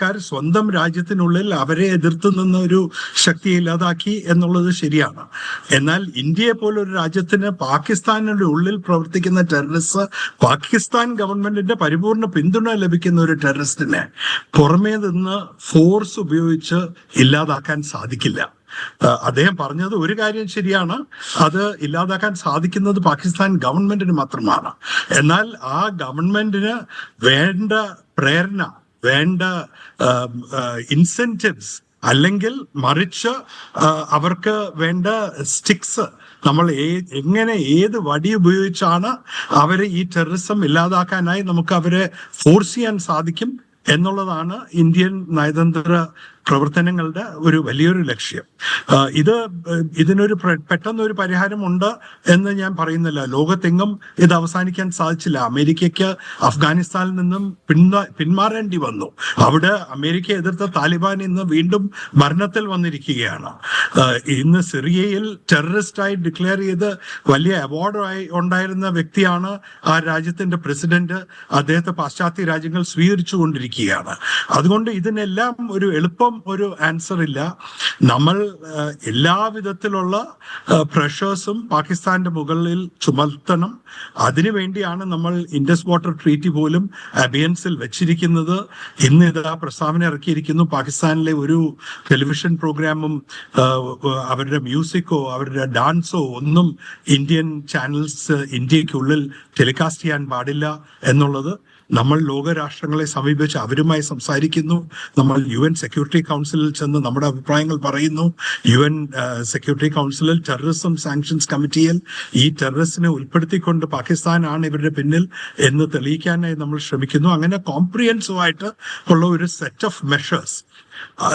ക്കാർ സ്വന്തം രാജ്യത്തിനുള്ളിൽ അവരെ എതിർത്ത് നിന്ന ഒരു ശക്തി ഇല്ലാതാക്കി എന്നുള്ളത് ശരിയാണ്. എന്നാൽ ഇന്ത്യയെ പോലൊരു രാജ്യത്തിന് പാകിസ്ഥാനിന്റെ ഉള്ളിൽ പ്രവർത്തിക്കുന്ന ടെററിസ്റ്റ് പാകിസ്ഥാൻ ഗവൺമെന്റിന്റെ പരിപൂർണ പിന്തുണ ലഭിക്കുന്ന ഒരു ടെററിസ്റ്റിനെ പുറമേ നിന്ന് ഫോഴ്സ് ഉപയോഗിച്ച് ഇല്ലാതാക്കാൻ സാധിക്കില്ല. അദ്ദേഹം പറഞ്ഞത് ഒരു കാര്യം ശരിയാണ്. അത് ഇല്ലാതാക്കാൻ സാധിക്കുന്നത് പാകിസ്ഥാൻ ഗവൺമെന്റിന് മാത്രമാണ്. എന്നാൽ ആ ഗവൺമെന്റിന് വേണ്ട പ്രേരണ വേണ്ട ഇൻസെന്റീവ്സ് അല്ലെങ്കിൽ മറിച്ച് അവർക്ക് വേണ്ട സ്റ്റിക്സ് നമ്മൾ എങ്ങനെ ഏത് വടി ഉപയോഗിച്ചാണ് അവരെ ഈ ടെററിസം ഇല്ലാതാക്കാനായി നമുക്ക് അവരെ ഫോഴ്സ് ചെയ്യാൻ സാധിക്കും എന്നുള്ളതാണ് ഇന്ത്യൻ നയതന്ത്ര പ്രവർത്തനങ്ങളുടെ ഒരു വലിയൊരു ലക്ഷ്യം. ഇത് ഇതിനൊരു പെട്ടെന്നൊരു പരിഹാരമുണ്ട് എന്ന് ഞാൻ പറയുന്നില്ല. ലോകത്തെങ്ങും ഇത് അവസാനിക്കാൻ സാധിച്ചില്ല. അമേരിക്കയ്ക്ക് അഫ്ഗാനിസ്ഥാനിൽ നിന്നും പിന്മാ പിന്മാറേണ്ടി വന്നു. അവിടെ അമേരിക്ക എതിർത്ത താലിബാൻ ഇന്ന് വീണ്ടും ഭരണത്തിൽ വന്നിരിക്കുകയാണ്. ഇന്ന് സിറിയയിൽ ടെററിസ്റ്റായി ഡിക്ലെയർ ചെയ്ത് വലിയ അവാർഡായി ഉണ്ടായിരുന്ന വ്യക്തിയാണ് ആ രാജ്യത്തിന്റെ പ്രസിഡന്റ്. അദ്ദേഹത്തെ പാശ്ചാത്യ രാജ്യങ്ങൾ സ്വീകരിച്ചു കൊണ്ടിരിക്കുകയാണ് അതുകൊണ്ട് ഇതിനെല്ലാം ഒരു എളുപ്പം ഒരു ആൻസർ ഇല്ല. നമ്മൾ എല്ലാവിധത്തിലുള്ള എല്ലാ വിധത്തിലുള്ള പ്രഷേഴ്സും പാകിസ്ഥാന്റെ മുകളിൽ ചുമത്തണം. അതിനുവേണ്ടിയാണ് നമ്മൾ ഇൻഡസ് വാട്ടർ ട്രീറ്റി പോലും അബിയൻസിൽ വെച്ചിരിക്കുന്നത്. ഇന്ന് ഇതാ പ്രസ്താവന ഇറക്കിയിരിക്കുന്നു. പാകിസ്ഥാനിലെ ഒരു ടെലിവിഷൻ പ്രോഗ്രാമും അവരുടെ മ്യൂസിക്കോ അവരുടെ ഡാൻസോ ഒന്നും ഇന്ത്യൻ ചാനൽസ് ഇന്ത്യക്കുള്ളിൽ ടെലികാസ്റ്റ് ചെയ്യാൻ പാടില്ല എന്നുള്ളത് നമ്മൾ ലോകരാഷ്ട്രങ്ങളെ സമീപിച്ച് അവരുമായി സംസാരിക്കുന്നു. നമ്മൾ യു എൻ സെക്യൂരിറ്റി കൗൺസിലിൽ ചെന്ന് നമ്മുടെ അഭിപ്രായങ്ങൾ പറയുന്നു. യു എൻ സെക്യൂരിറ്റി കൗൺസിലിൽ ടെററിസം സാങ്ഷൻസ് കമ്മിറ്റിയിൽ ഈ ടെററിസ്റ്റിനെ ഉൾപ്പെടുത്തിക്കൊണ്ട് പാകിസ്ഥാനാണ് ഇവരുടെ പിന്നിൽ എന്ന് തെളിയിക്കാനായി നമ്മൾ ശ്രമിക്കുന്നു. അങ്ങനെ കോംപ്രിഹെൻസീവ് ആയിട്ട് ഉള്ള ഒരു സെറ്റ് ഓഫ് മെഷേഴ്സ്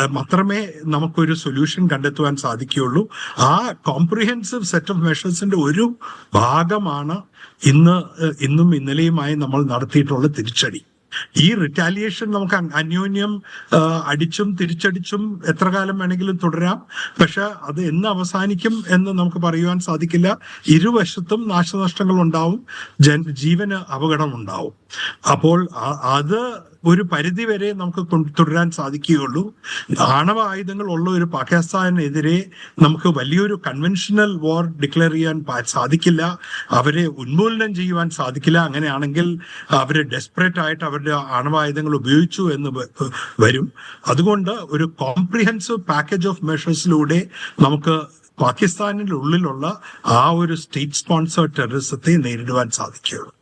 മാത്രമേ നമുക്കൊരു സൊല്യൂഷൻ കണ്ടെത്തുവാൻ സാധിക്കുകയുള്ളൂ. ആ കോംപ്രിഹെൻസീവ് സെറ്റ് ഓഫ് മെഷേഴ്സിന്റെ ഒരു ഭാഗമാണ് ഇന്ന് ഇന്നും ഇന്നലെയുമായി നമ്മൾ നടത്തിയിട്ടുള്ള തിരിച്ചടി. ഈ റിറ്റാലിയേഷൻ നമുക്ക് അന്യോന്യം അടിച്ചും തിരിച്ചടിച്ചും എത്ര കാലം വേണമെങ്കിലും തുടരാം. പക്ഷെ അത് എന്ന് അവസാനിക്കും എന്ന് നമുക്ക് പറയുവാൻ സാധിക്കില്ല. ഇരുവശത്തും നാശനഷ്ടങ്ങൾ ഉണ്ടാവും ജീവന് അപകടം ഉണ്ടാവും അപ്പോൾ അത് ഒരു പരിധി വരെ നമുക്ക് തുടരാൻ സാധിക്കുകയുള്ളൂ. ആണവ ആയുധങ്ങൾ ഉള്ള ഒരു പാകിസ്ഥാനെതിരെ നമുക്ക് വലിയൊരു കൺവെൻഷണൽ വാർ ഡിക്ലെയർ ചെയ്യാൻ സാധിക്കില്ല. അവരെ ഉന്മൂലനം ചെയ്യുവാൻ സാധിക്കില്ല. അങ്ങനെയാണെങ്കിൽ അവർ ഡെസ്പറേറ്റ് ആയിട്ട് അവരുടെ ആണവ ആയുധങ്ങൾ ഉപയോഗിച്ചു എന്ന് വരും. അതുകൊണ്ട് ഒരു കോംപ്രിഹെൻസീവ് പാക്കേജ് ഓഫ് മെഷേഴ്സിലൂടെ നമുക്ക് പാകിസ്ഥാനിൽ ഉള്ളിലുള്ള ആ ഒരു സ്റ്റേറ്റ് സ്പോൺസർ ടെററിസത്തെ നേരിടുവാൻ സാധിക്കുകയുള്ളൂ.